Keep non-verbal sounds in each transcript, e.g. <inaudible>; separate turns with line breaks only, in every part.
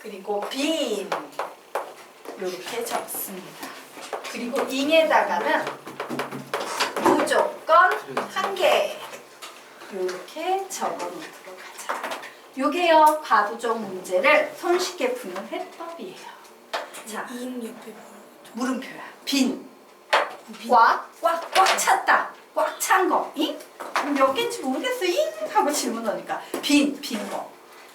그리고 빈 이렇게 적습니다. 그리고 잉에다가는 무조건 한 개 이렇게 적어놓도록 하자. 요게요 과부족 문제를 손쉽게 푸는 해법이에요. 자,
인 옆에 뭐
물음표야. 빈. 꽉, 꽉, 꽉 찼다. 꽉 찬 거. 잉? 몇 개인지 모르겠어. 잉? 하고 질문하니까. 빈, 빈 거.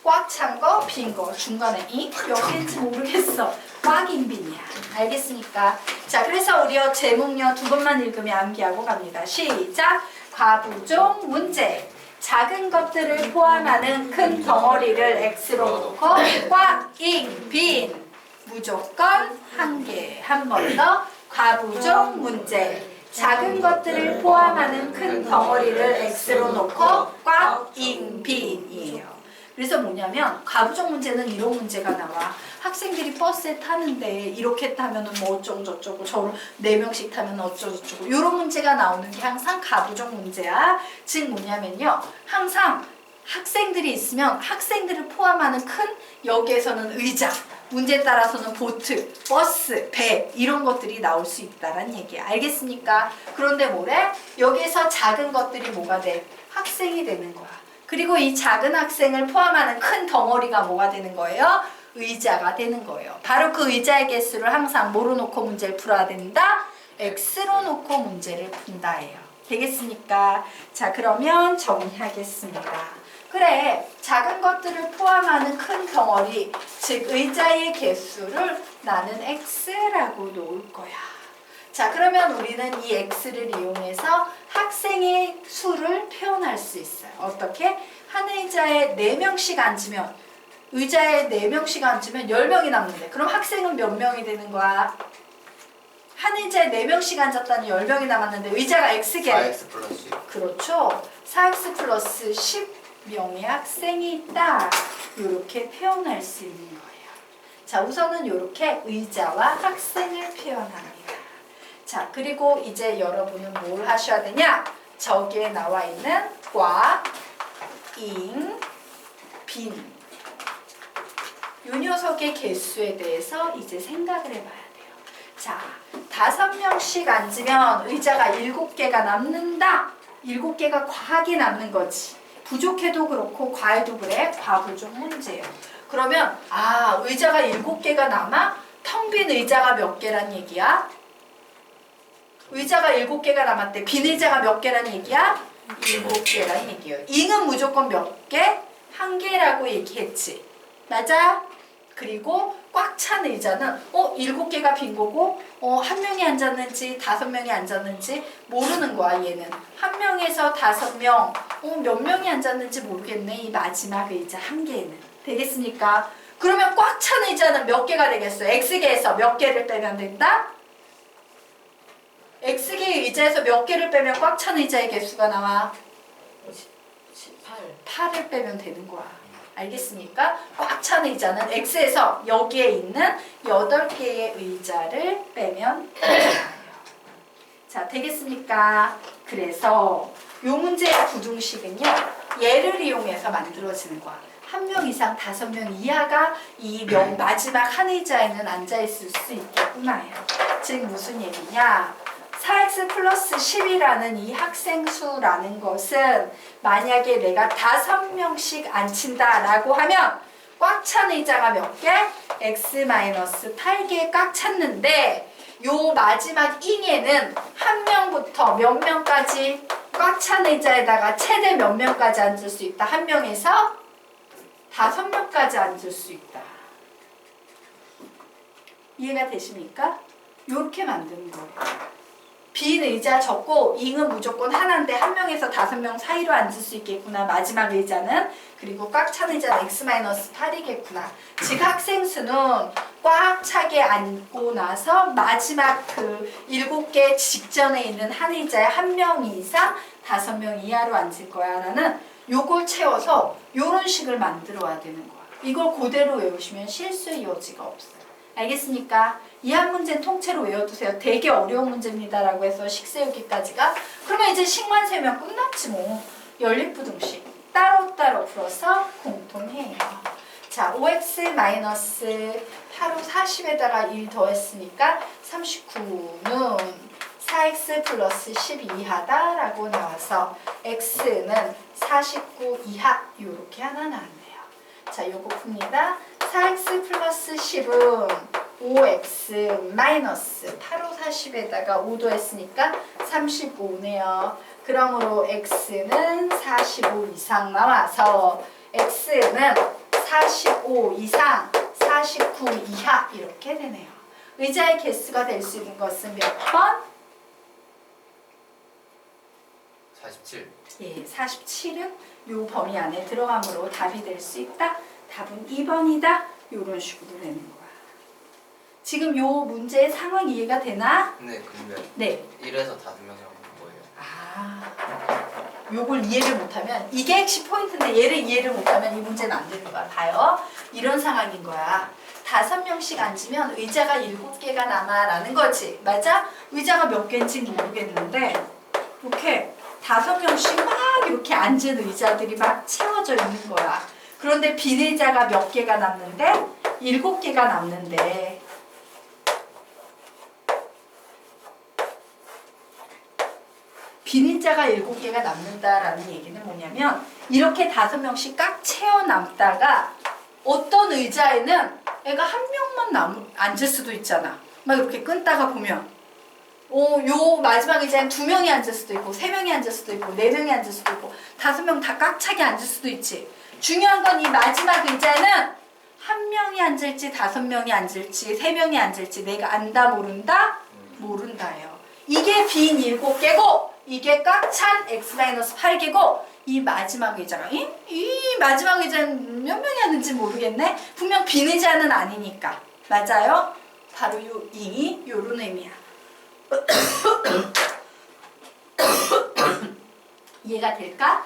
꽉 찬 거, 빈 거. 중간에 잉? 몇 개인지 모르겠어. 꽉인 빈이야. 알겠습니까? 자, 그래서 우리요 제목요 두 번만 읽으면 암기하고 갑니다. 시작. 과부종 문제. 작은 것들을 포함하는 큰 덩어리를 X로 놓고 꽉, 잉, 빈. 무조건 한 개. 한 번 더. 과부종 문제. 작은 것들을 포함하는 큰 덩어리를 X로 놓고 꽉, 잉, 빈이에요. 그래서 뭐냐면 과부종 문제는 이런 문제가 나와. 학생들이 버스에 타는데 이렇게 타면은 뭐 어쩌고 저쩌고 저로 네 명씩 타면 어쩌고 저쩌고 이런 문제가 나오는 게 항상 과부종 문제야. 즉 뭐냐면요. 항상 학생들이 있으면 학생들을 포함하는 큰 여기에서는 의자, 문제에 따라서는 보트, 버스, 배 이런 것들이 나올 수 있다는 얘기야. 알겠습니까? 그런데 뭐래? 여기에서 작은 것들이 뭐가 돼? 학생이 되는 거야. 그리고 이 작은 학생을 포함하는 큰 덩어리가 뭐가 되는 거예요? 의자가 되는 거예요. 바로 그 의자의 개수를 항상 뭐로 놓고 문제를 풀어야 된다? X로 놓고 문제를 푼다예요. 되겠습니까? 자, 그러면 정리하겠습니다. 그래, 작은 것들을 포함하는 큰 덩어리, 즉 의자의 개수를 나는 X라고 놓을 거야. 자, 그러면 우리는 이 X를 이용해서 학생의 수를 표현할 수 있어요. 어떻게? 한 의자에 4명씩 앉으면, 의자에 4명씩 앉으면 10명이 남는데, 그럼 학생은 몇 명이 되는 거야? 한 의자에 4명씩 앉았다니 10명이 남았는데, 의자가 X개.
4x 플러스 6
그렇죠. 4x 플러스 10명의 학생이 있다. 이렇게 표현할 수 있는 거예요. 자, 우선은 이렇게 의자와 학생을 표현합니다. 자, 그리고 이제 여러분은 뭘 하셔야 되냐? 저기에 나와 있는 과, 잉, 빈. 이 녀석의 개수에 대해서 이제 생각을 해봐야 돼요. 자, 다섯 명씩 앉으면 의자가 일곱 개가 남는다. 일곱 개가 과하게 남는 거지. 부족해도 그렇고 과해도 그래. 과부족 문제예요. 그러면 아 의자가 일곱 개가 남아 텅 빈 의자가 몇 개란 얘기야? 의자가 일곱 개가 남았대. 빈 의자가 몇 개란 얘기야? 일곱 개란 얘기예요. 잉은 무조건 몇 개? 한 개라고 얘기했지. 맞아? 그리고 꽉 찬 의자는 어 일곱 개가 빈 거고 어 한 명이 앉았는지 다섯 명이 앉았는지 모르는 거야 얘는 한 명에서 다섯 명어몇 명이 앉았는지 모르겠네 이 마지막 의자 한 개는 되겠습니까? 그러면 꽉 찬 의자는 몇 개가 되겠어? X개에서 몇 개를 빼면 된다? X개 의자에서 몇 개를 빼면 꽉 찬 의자의 개수가 나와?
18
8을 빼면 되는 거야. 알겠습니까? 꽉 찬 의자는 X에서 여기에 있는 8개의 의자를 빼면. 자, 되겠습니까? 그래서 요 문제의 부등식은요. 얘를 이용해서 만들어지는 거야. 한 명 이상 다섯 명 이하가 이 명, 마지막 한 의자에는 앉아 있을 수 있겠구나요. 즉 무슨 얘기냐? 4x 플러스 10이라는 이 학생 수라는 것은 만약에 내가 다섯 명씩 앉힌다라고 하면 꽉 찬 의자가 몇 개? x 8개 꽉 찼는데 요 마지막 잉에는 한 명부터 몇 명까지 꽉 찬 의자에다가 최대 몇 명까지 앉을 수 있다. 한 명에서 다섯 명까지 앉을 수 있다. 이해가 되십니까? 이렇게 만드는 거예요. 빈 의자 적고 잉은 무조건 하나인데 한 명에서 다섯 명 사이로 앉을 수 있겠구나. 마지막 의자는 그리고 꽉 찬 의자는 x-8이겠구나. 즉 학생 수는 꽉 차게 앉고 나서 마지막 그 일곱 개 직전에 있는 한 의자에 한 명 이상 다섯 명 이하로 앉을 거야라는 요걸 채워서 요런 식을 만들어 와야 되는 거야. 이걸 그대로 외우시면 실수의 여지가 없어요. 알겠습니까? 이 한 문제는 통째로 외워두세요. 되게 어려운 문제입니다라고 해서 식 세우기까지가 그러면 이제 식만 세면 끝났지 뭐. 연립부등식 따로따로 풀어서 공통해요. 자, 5x 마이너스 8호 40에다가 1 더했으니까 39는 4x 플러스 12 이하다라고 나와서 x는 49 이하 이렇게 하나 나왔네요. 자, 요거 풉니다. 4x 플러스 10은 5x 마이너스 8호 40에다가 5 더했으니까 35네요. 그러므로 x는 45 이상 나와서 x는 45 이상, 49 이하 이렇게 되네요. 의자의 개수가 될 수 있는 것은 몇 번?
47
예, 47은 요 범위 안에 들어감으로 답이 될 수 있다. 답은 2번이다. 이런 식으로 되는 거야. 지금 요 문제의 상황 이해가 되나?
근데 그러면
네.
1에서 5명이라고 하는 거예요
아, 요걸 이해를 못하면 이게 핵심 포인트인데 얘를 이해를 못하면 이 문제는 안 되는 거야. 봐요. 이런 상황인 거야. 다섯 명씩 앉으면 의자가 일곱 개가 남아라는 거지. 맞아? 의자가 몇 개인지 모르겠는데 이렇게 다섯 명씩 막 이렇게 앉은 의자들이 막 채워져 있는 거야. 그런데 빈 의자가 몇 개가 남는데 일곱 개가 남는데 비린자가 일곱 개가 남는다라는 얘기는 뭐냐면 이렇게 다섯 명씩 꽉 채워 남다가 어떤 의자에는 애가 한 명만 남, 앉을 수도 있잖아. 막 이렇게 끊다가 보면 어, 요 마지막 의자엔 두 명이 앉을 수도 있고 세 명이 앉을 수도 있고 네 명이 앉을 수도 있고 다섯 명 다 꽉 차게 앉을 수도 있지. 중요한 건 이 마지막 의자는 한 명이 앉을지 다섯 명이 앉을지 세 명이 앉을지 내가 안다 모른다 모른다예요. 이게 빈 일곱 개고 이게 꽉 찬 x-8개고 이 마지막 의자가 이, 이 마지막 의자는 몇 명이 앉는지 모르겠네. 분명 빈 의자는 아니니까 맞아요. 바로 요이 요런 의미야. <coughs> 이해가 될까?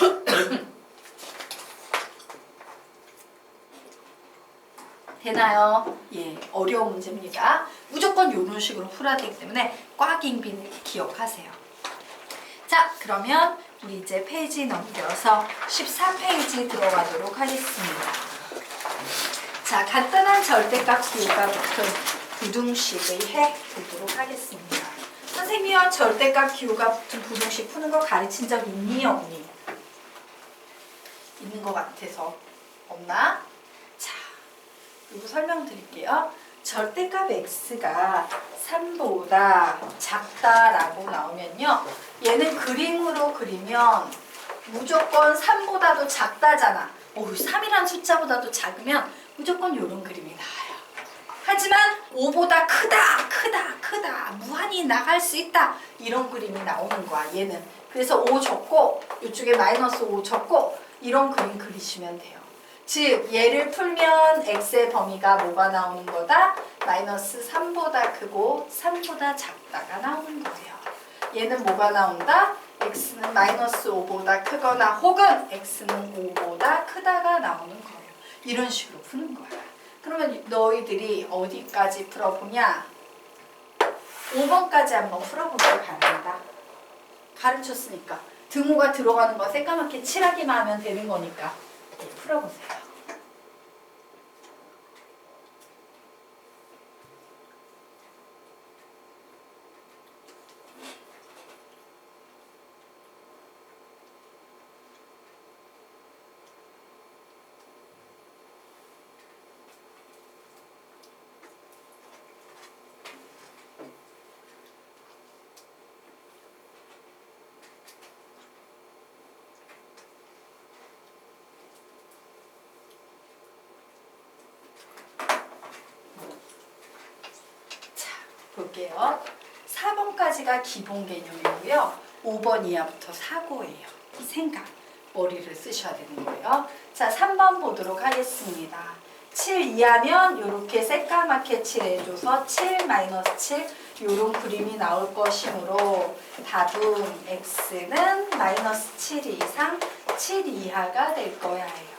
<laughs> 되나요? 예, 어려운 문제입니다. 무조건 이런 식으로 풀어야 되기 때문에 꽉인 빈 기억하세요. 자, 그러면 우리 이제 페이지 넘겨서 13페이지 들어가도록 하겠습니다. 자, 간단한 절대값 기호가 붙은 부등식을 해 보도록 하겠습니다. 선생님이와 절대값 기호가 붙은 부등식 푸는 거 가르친 적 있니 없니? 있는 것 같아서 없나? 자, 이거 설명드릴게요. 절대값 x가 3보다 작다라고 나오면요. 얘는 그림으로 그리면 무조건 3보다도 작다잖아. 오, 3이란 숫자보다도 작으면 무조건 이런 그림이 나와요. 하지만 5보다 크다, 크다, 크다, 무한히 나갈 수 있다. 이런 그림이 나오는 거야, 얘는. 그래서 5 적고, 이쪽에 마이너스 5 적고, 이런 그림 그리시면 돼요. 즉 얘를 풀면 x의 범위가 뭐가 나오는 거다? 마이너스 3보다 크고 3보다 작다가 나오는 거예요. 얘는 뭐가 나온다? x는 마이너스 5보다 크거나 혹은 x는 5보다 크다가 나오는 거예요. 이런 식으로 푸는 거야. 그러면 너희들이 어디까지 풀어보냐? 5번까지 한번 풀어보길 바랍니다. 가르쳤으니까. 등호가 들어가는 거 새까맣게 칠하기만 하면 되는 거니까. 네, 풀어보세요. 자, 볼게요. 4번까지가 기본 개념이고요. 5번 이하부터 사고예요. 생각. 머리를 쓰셔야 되는 거예요. 자, 3번 보도록 하겠습니다. 7 이하면 이렇게 새까맣게 칠해줘서 7 마이너스 7 이런 그림이 나올 것이므로 답은 x는 마이너스 7 이상 7 이하가 될 거야예요.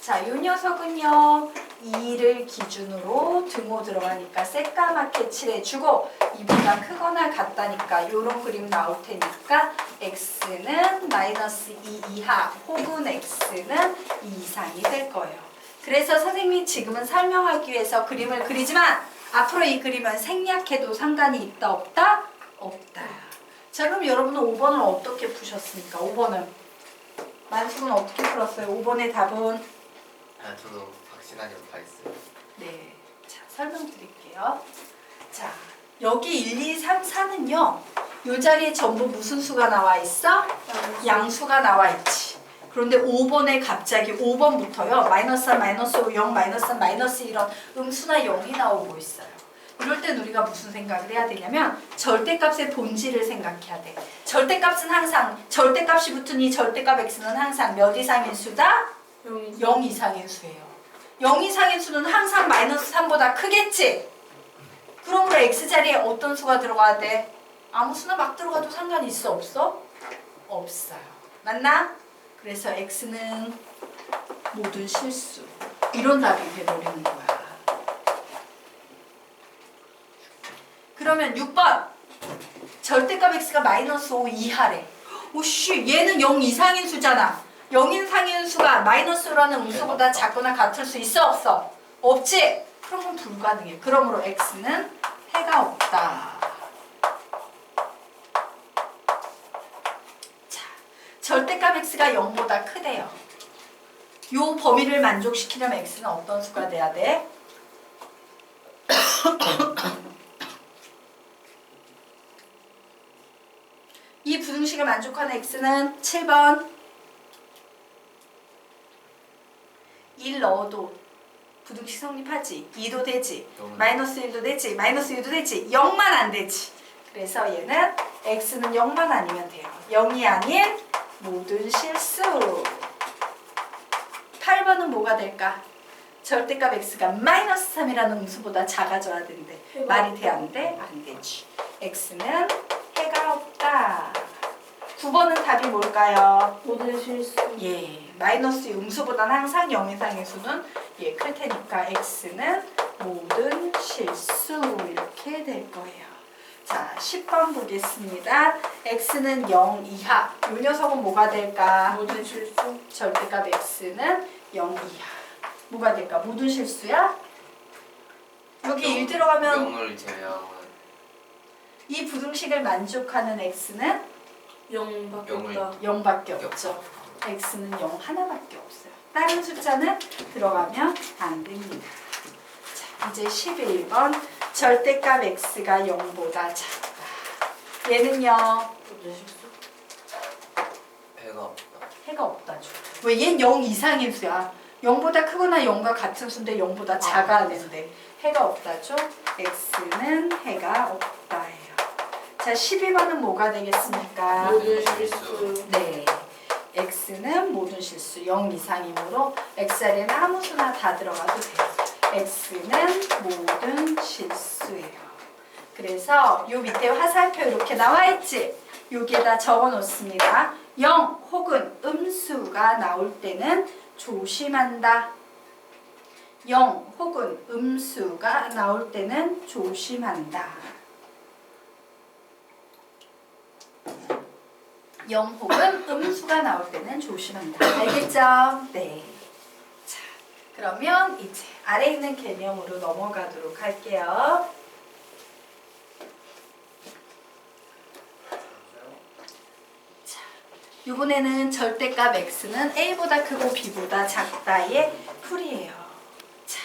자, 이 녀석은요. 2를 기준으로 등호 들어가니까 새까맣게 칠해주고 2보다 크거나 같다니까 이런 그림 나올 테니까 x는 마이너스 2 이하 혹은 x는 2 이상이 될 거예요. 그래서 선생님이 지금은 설명하기 위해서 그림을 그리지만 앞으로 이 그림은 생략해도 상관이 있다 없다? 없다. 자 그럼 여러분은 5번을 어떻게 푸셨습니까? 5번은 만수는 어떻게 풀었어요? 5번의 답은
아 저도 다 했어요.
네. 자, 설명드릴게요. 자, 여기 1, 2, 3, 4는요. 요 자리에 전부 무슨 수가 나와 있어? 양수가 나와 있지. 그런데 5번에 갑자기 5번부터요. 마이너스 3, 마이너스 5, 0, 마이너스 3, 마이너스 이런 음수나 0이 나오고 있어요. 이럴 땐 우리가 무슨 생각을 해야 되냐면 절대값의 본질을 생각해야 돼. 절대값은 항상 절대값이 붙은 이 절대값 x는 항상 몇 이상의 수다? 0 이상의 수예요. 0 이상의 수는 항상 마이너스 3보다 크겠지? 그러므로 x자리에 어떤 수가 들어가야 돼? 아무 수나 막 들어가도 상관이 있어 없어? 없어요. 맞나? 그래서 x는 모든 실수. 이런 답이 돼버리는 거야. 그러면 6번 절대값 x가 마이너스 5 이하래. 오씨 얘는 0 이상인 수잖아. 0 이상인 수가 마이너스라는 음수보다 작거나 같을 수 있어 없어? 없지? 그런 건 불가능해. 그러므로 x는 해가 없다. 자, 절대값 x가 0보다 크대요. 요 범위를 만족시키려면 x는 어떤 수가 돼야 돼? <coughs> 이 부등식을 만족하는 x는 7번 1 넣어도 부등식 성립하지 2도 되지 마이너스 1도 되지 마이너스 2도 되지 0만 안 되지. 그래서 얘는 x는 0만 아니면 돼요. 0이 아닌 모든 실수. 8번은 뭐가 될까? 절대값 x가 마이너스 3이라는 음수보다 작아져야 된대 말이 돼 안 돼? 안 되지. x는 해가 없다 9번은 답이 뭘까요?
모든 실수
예, 마이너스 음수보다는 항상 0 이상의 수는 예, 클 테니까 x는 모든 실수 이렇게 될 거예요. 자, 10번 보겠습니다. x는 0 이하. 이 녀석은 뭐가 될까?
모든 실수
절대값 x는 0 이하. 뭐가 될까? 모든 실수야? 여기 1 들어가면
0을 제외하고
이 부등식을 만족하는 x는
0밖에
영을-
없다
0밖에 없죠. x는 0 하나밖에 없어요. 다른 숫자는 들어가면 안 됩니다. 자, 이제 11번 절대값 x가 0보다 작다. 얘는요
해가 없다.
해가 없다죠. 왜? 얘는 0 이상의 수야. 0보다 크거나 0과 같은 수인데 0보다 작아야 되는데 해가 없다죠. x는 해가 없다예요. 자 12번은 뭐가 되겠습니까?
모든 실수
네. x는 모든 실수 0 이상이므로 x자리에는 아무 수나 다 들어가도 돼요. x는 모든 실수예요. 그래서 요 밑에 화살표 이렇게 나와 있지? 여기에다 적어 놓습니다. 0 혹은 음수가 나올 때는 조심한다. 0 혹은 음수가 나올 때는 조심한다. 0 혹은 음수가 나올 때는 조심한다. 알겠죠? 네. 자, 그러면 이제 아래 있는 개념으로 넘어가도록 할게요. 자, 이번에는 절대값 x는 a보다 크고 b보다 작다의 풀이에요. 자,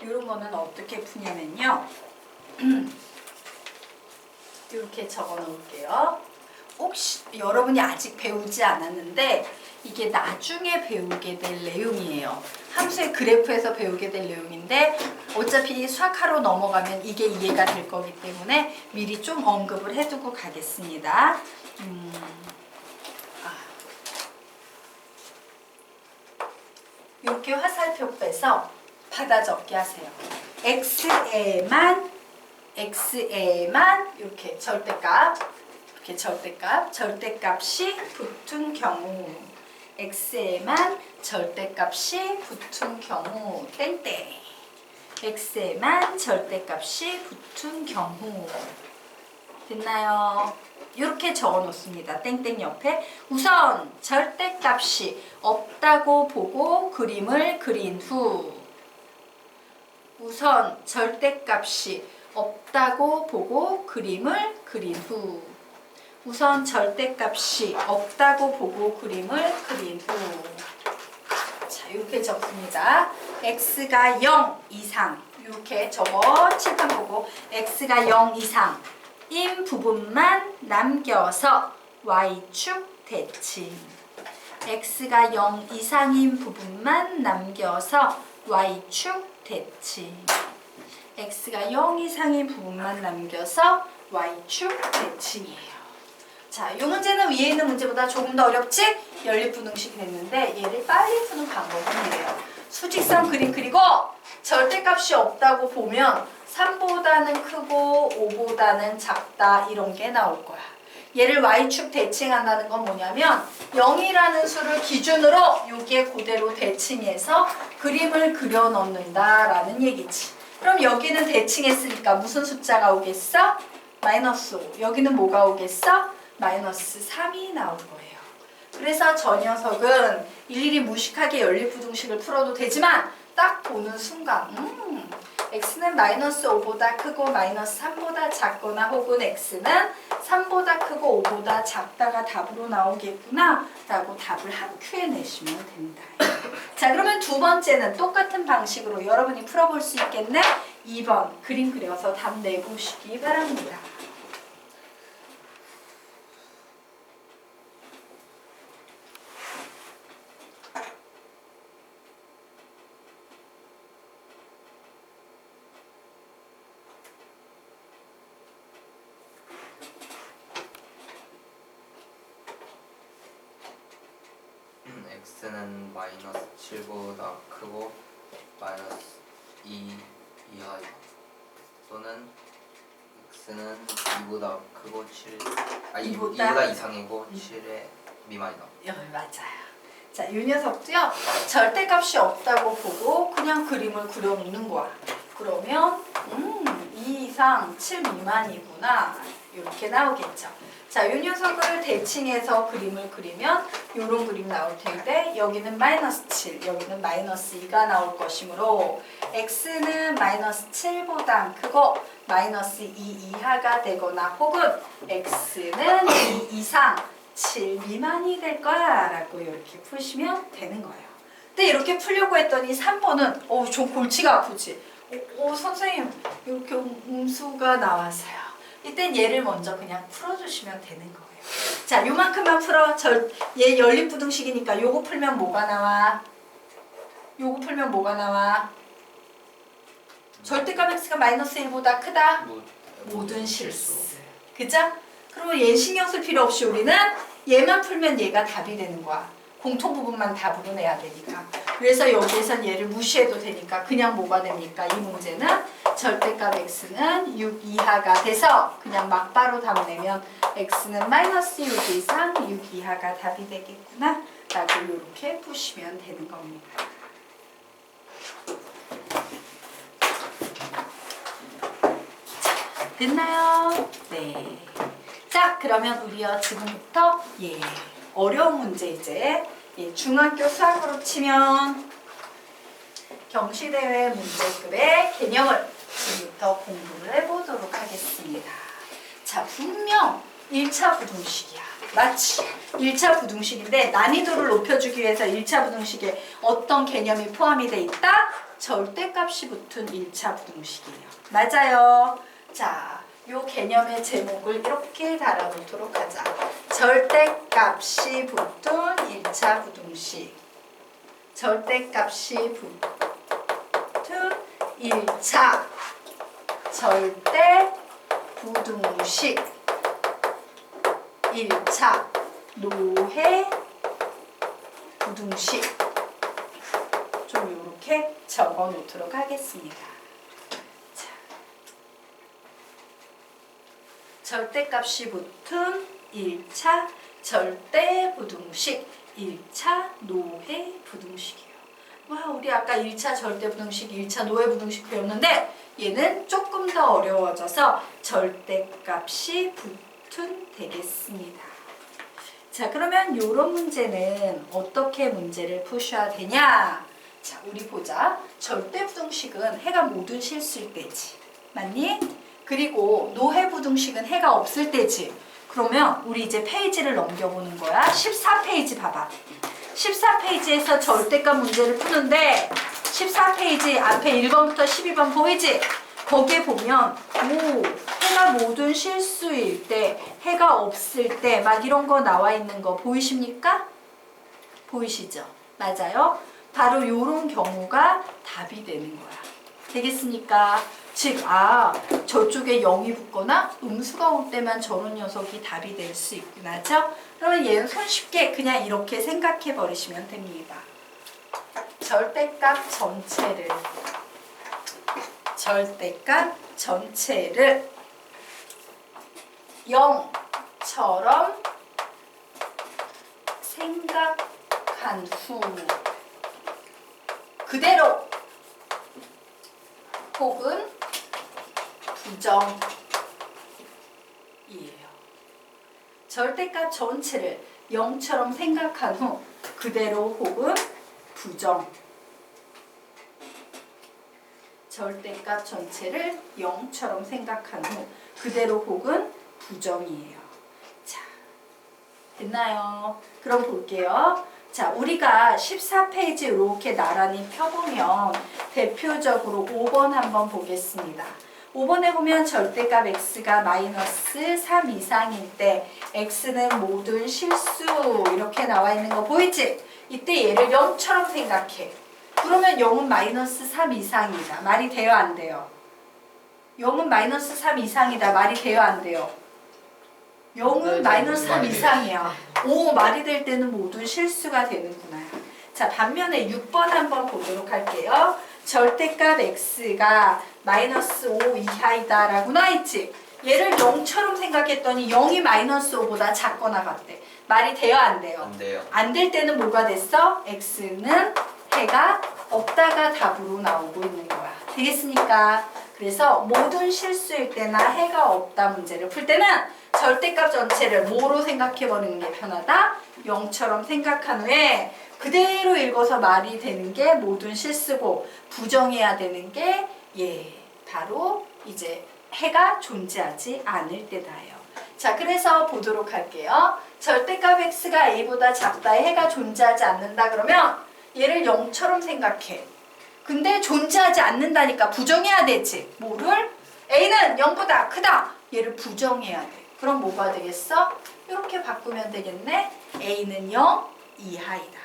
이런 거는 어떻게 푸냐면요. <clears throat> 이렇게 적어 놓을게요. 혹시 여러분이 아직 배우지 않았는데 이게 나중에 배우게 될 내용이에요. 함수의 그래프에서 배우게 될 내용인데 어차피 수학하러 넘어가면 이게 이해가 될 거기 때문에 미리 좀 언급을 해두고 가겠습니다. 음, 아. 이렇게 화살표 빼서 받아 적게 하세요. x에만 x에만 이렇게 절대값 이렇게 절대값 절대값이 붙은 경우. X에만 절대값이 붙은 경우. 땡땡. X에만 절대값이 붙은 경우. 됐나요? 이렇게 적어 놓습니다. 땡땡 옆에. 우선 절대값이 없다고 보고 그림을 그린 후. 우선 절대값이 없다고 보고 그림을 그린 후. 우선 절대값이 없다고 보고 그림을 그린 후. 자, 이렇게 적습니다. x가 0 이상. 이렇게 적어 칠판 보고 x가 0 이상 인 부분만 남겨서 y축 대칭. x가 0 이상인 부분만 남겨서 y축 대칭 x가 0 이상인 부분만 남겨서 y축 대칭이에요. 자, 이 문제는 위에 있는 문제보다 조금 더 어렵지? 연립분응식이 됐는데 얘를 빨리 푸는 방법은 이래요. 수직선 그림 그리고 절대값이 없다고 보면 3보다는 크고 5보다는 작다 이런 게 나올 거야. 얘를 y축 대칭한다는 건 뭐냐면 0이라는 수를 기준으로 여기에 그대로 대칭해서 그림을 그려 넣는다라는 얘기지. 그럼 여기는 대칭했으니까 무슨 숫자가 오겠어? 마이너스 5. 여기는 뭐가 오겠어? 마이너스 3이 나올 거예요. 그래서 저 녀석은 일일이 무식하게 연립부등식을 풀어도 되지만 딱 보는 순간 음, x는 마이너스 5보다 크고 마이너스 3보다 작거나 혹은 x는 3보다 크고 5보다 작다가 답으로 나오겠구나 라고 답을 한 큐에 내시면 됩니다. <laughs> 자 그러면 두 번째는 똑같은 방식으로 여러분이 풀어볼 수 있겠네? 2번 그림 그려서 답 내보시기 바랍니다.
음, x는 마이너스 7보다 크고 마이너스 2 이하이다. 또는 x는 2보다 크고 7, 아 2,
이보다?
2보다 이상이고 7의 미만이다.
예, 맞아요. 자, 이 녀석도요. 절대값이 없다고 보고 그냥 그림을 그려놓는 거야. 그러면 음, 2 이상 7 미만이구나. 이렇게 나오겠죠. 자, 이 녀석을 대칭해서 그림을 그리면 이런 그림 나올 텐데 여기는 마이너스 7, 여기는 마이너스 2가 나올 것이므로 x는 마이너스 7보다 크고 마이너스 2 이하가 되거나 혹은 x는 2 이상 7 미만이 될 거야 라고 이렇게 푸시면 되는 거예요. 근데 이렇게 풀려고 했더니 3번은 어우 좀 골치가 아프지. 오, 오, 선생님 이렇게 음- 음수가 나왔어요. 이땐 얘를 먼저 그냥 풀어주시면 되는 거예요. 자, 요만큼만 풀어. 절, 얘 연립부등식이니까 요거 풀면 뭐가 나와? 요거 풀면 뭐가 나와? 절대값 x가 마이너스 1보다 크다?
모,
모든 실수. 그죠? 그러면 얘 신경 쓸 필요 없이 우리는 얘만 풀면 얘가 답이 되는 거야. 공통 부분만 답으로 내야 되니까. 그래서 여기에선 얘를 무시해도 되니까 그냥 뭐가 됩니까? 이 문제는 절대값 x는 6 이하가 돼서 그냥 막바로 답 내면 x는 마이너스 6 이상 6 이하가 답이 되겠구나 라고 이렇게 푸시면 되는 겁니다. 됐나요? 네. 자, 그러면 우리요 지금부터 예 어려운 문제 이제 예, 중학교 수학으로 치면 경시대회 문제급의 개념을 지금부터 공부를 해보도록 하겠습니다. 자, 분명 1차 부등식이야. 맞지? 1차 부등식인데 난이도를 높여주기 위해서 1차 부등식에 어떤 개념이 포함이 돼 있다? 절대값이 붙은 1차 부등식이에요. 맞아요. 자, 요 개념의 제목을 이렇게 달아놓도록 하자. 절대값이 붙은 1차 부등식. 절대값이 붙은 1차 절대 부등식 1차 노해 부등식 좀 이렇게 적어 놓도록 하겠습니다. 자, 절대값이 붙은 1차 절대 부등식 1차 노해 부등식이에요. 와, 우리 아까 1차 절대 부등식, 1차 노해 부등식 배웠는데 얘는 조금 더 어려워져서 절대값이 붙은 되겠습니다. 자, 그러면 이런 문제는 어떻게 문제를 푸셔야 되냐? 자, 우리 보자. 절대 부등식은 해가 모든 실수일 때지. 맞니? 그리고 노해 부등식은 해가 없을 때지. 그러면 우리 이제 페이지를 넘겨보는 거야. 14페이지 봐봐. 14페이지에서 절대값 문제를 푸는데 14페이지 앞에 1번부터 12번 보이지? 거기에 보면 오 해가 모든 실수일 때 해가 없을 때 막 이런 거 나와 있는 거 보이십니까? 보이시죠? 맞아요. 바로 요런 경우가 답이 되는 거야. 되겠습니까? 즉, 아, 저쪽에 0이 붙거나 음수가 올 때만 저런 녀석이 답이 될 수 있구나죠? 그러면 얘는 손쉽게 그냥 이렇게 생각해 버리시면 됩니다. 절대값 전체를 절대값 전체를 0처럼 생각한 후 그대로 혹은 부정이에요. 절대값 전체를 0처럼 생각한 후 그대로 혹은 부정. 절대값 전체를 0처럼 생각한 후 그대로 혹은 부정이에요. 자, 됐나요? 그럼 볼게요. 자, 우리가 14페이지 이렇게 나란히 펴보면 대표적으로 5번 한번 보겠습니다. 5번에 보면 절대값 x가 마이너스 3 이상일 때 x는 모든 실수 이렇게 나와 있는 거 보이지? 이때 얘를 0처럼 생각해. 그러면 0은 마이너스 3 이상이다. 말이 돼요 안 돼요? 0은 마이너스 3 이상이다. 말이 돼요 안 돼요? 0은
네,
마이너스 3
말이 돼요.
이상이야. 오 말이 될 때는 모든 실수가 되는구나. 자 반면에 6번 한번 보도록 할게요. 절대값 x가 마이너스 5 이하이다 라고 나있지? 얘를 0처럼 생각했더니 0이 마이너스 5보다 작거나 같대. 말이 돼요 안 돼요?
안 돼요.
안 될 때는 뭐가 됐어? x는 해가 없다가 답으로 나오고 있는 거야. 되겠습니까? 그래서 모든 실수일 때나 해가 없다 문제를 풀 때는 절대값 전체를 뭐로 생각해 버리는 게 편하다? 0처럼 생각한 후에 그대로 읽어서 말이 되는 게 모든 실수고 부정해야 되는 게 예, 바로 이제 해가 존재하지 않을 때다예요. 자, 그래서 보도록 할게요. 절대값 x가 a보다 작다에 해가 존재하지 않는다 그러면 얘를 0처럼 생각해. 근데 존재하지 않는다니까 부정해야 되지. 뭐를? a는 0보다 크다. 얘를 부정해야 돼. 그럼 뭐가 되겠어? 이렇게 바꾸면 되겠네. a는 0 이하이다.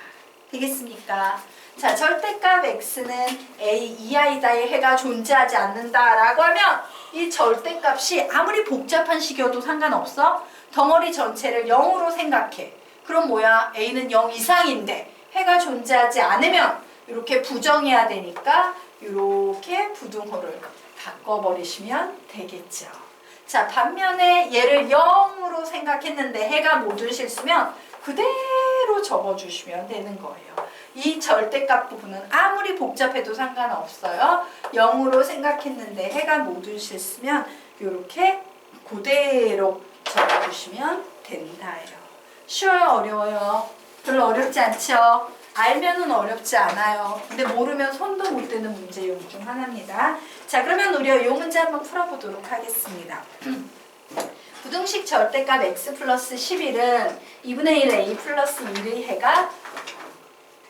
되겠습니까? 자, 절대값 x는 a 이하이다의 해가 존재하지 않는다라고 하면 이 절대값이 아무리 복잡한 식이어도 상관없어. 덩어리 전체를 0으로 생각해. 그럼 뭐야? a는 0 이상인데 해가 존재하지 않으면 이렇게 부정해야 되니까 이렇게 부등호를 바꿔버리시면 되겠죠. 자, 반면에 얘를 0으로 생각했는데 해가 모든 실수면 그대로 적어주시면 되는 거예요. 이 절대값 부분은 아무리 복잡해도 상관없어요. 0으로 생각했는데 해가 모든 실수면 이렇게 그대로 적어주시면 된다예요. 쉬워요? 어려워요? 별로 어렵지 않죠? 알면은 어렵지 않아요. 근데 모르면 손도 못 대는 문제용 중 하나입니다. 자, 그러면 우리가 이 문제 한번 풀어보도록 하겠습니다. <clears throat> 부등식 절대값 x 플러스 11은 2분의 1 a 플러스 1의 해가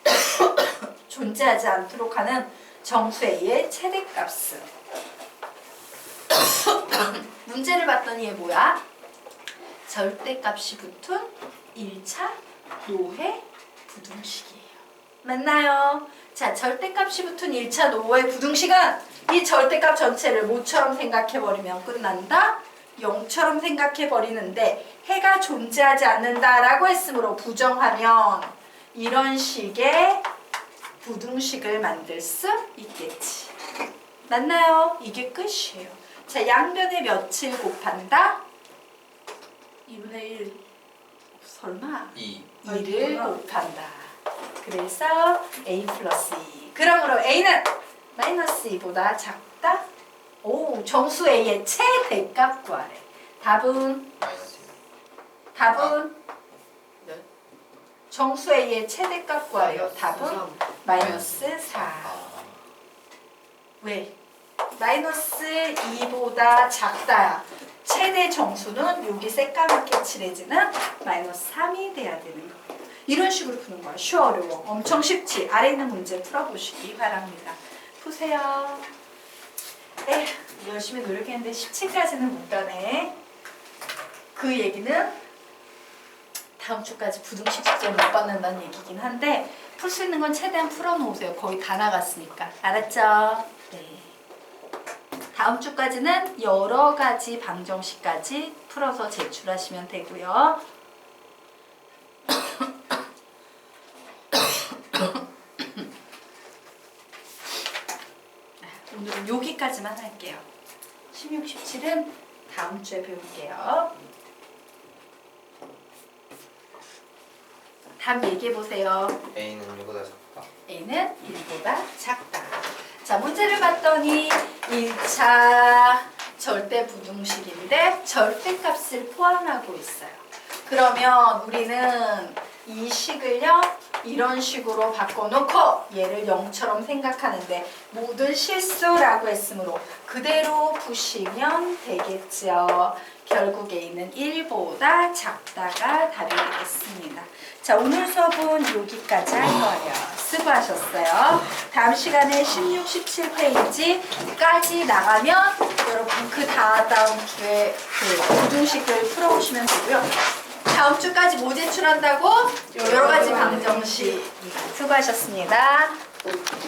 <clears throat> 존재하지 않도록 하는 정수 a의 최대값은 <clears throat> 문제를 봤더니 얘 뭐야? 절대값이 붙은 1차 노해 부등식이 맞나요? 자, 절대값이 붙은 1차 노해 부등식은 이 절대값 전체를 모처럼 생각해버리면 끝난다? 0처럼 생각해버리는데 해가 존재하지 않는다라고 했으므로 부정하면 이런 식의 부등식을 만들 수 있겠지. 맞나요? 이게 끝이에요. 자, 양변에 며칠 곱한다? 2분의 1 없어. 설마
2
2를 곱한다. 그래서 a 플러스 2. 그러므로 a는 마이너스 2보다 작다? 오, 정수 a의 최대값 구하래. 답은
마이너스
답은
네.
정수 a의 최대값 구하래요. 답은 마이너스 4.
아
왜? 마이너스 2보다 작다. 최대 정수는 여기 새까맣게 칠해지는 마이너스 3이 돼야 되는 거예요. 이런 식으로 푸는 거야. 쉬워 어려워. 엄청 쉽지. 아래 있는 문제 풀어보시기 바랍니다. 푸세요. 에휴, 열심히 노력했는데 17까지는 못 가네. 그 얘기는 다음 주까지 부등식 숙제 못 받는다는 얘기긴 한데 풀 수 있는 건 최대한 풀어놓으세요. 거의 다 나갔으니까. 알았죠? 네. 다음 주까지는 여러 가지 방정식까지 풀어서 제출하시면 되고요. 오늘은 여기까지만 할게요. 16, 17은 다음 주에 배울게요. 답 얘기해 보세요.
A는 1보다 작다
A는 1보다 작다. 자, 문제를 봤더니 1차 절대 부등식인데 절대값을 포함하고 있어요. 그러면 우리는 이 식을요 이런 식으로 바꿔놓고 얘를 0처럼 생각하는데 모든 실수라고 했으므로 그대로 푸시면 되겠죠. 결국 A는 1보다 작다가 답이 되겠습니다. 자 오늘 수업은 여기까지 할 거예요. 수고하셨어요. 다음 시간에 16, 17페이지까지 나가면 여러분 그 다다음 주에 그 부등식을 풀어오시면 되고요. 다음 주까지 뭐 제출한다고? 여러 가지 방정식. 수고하셨습니다.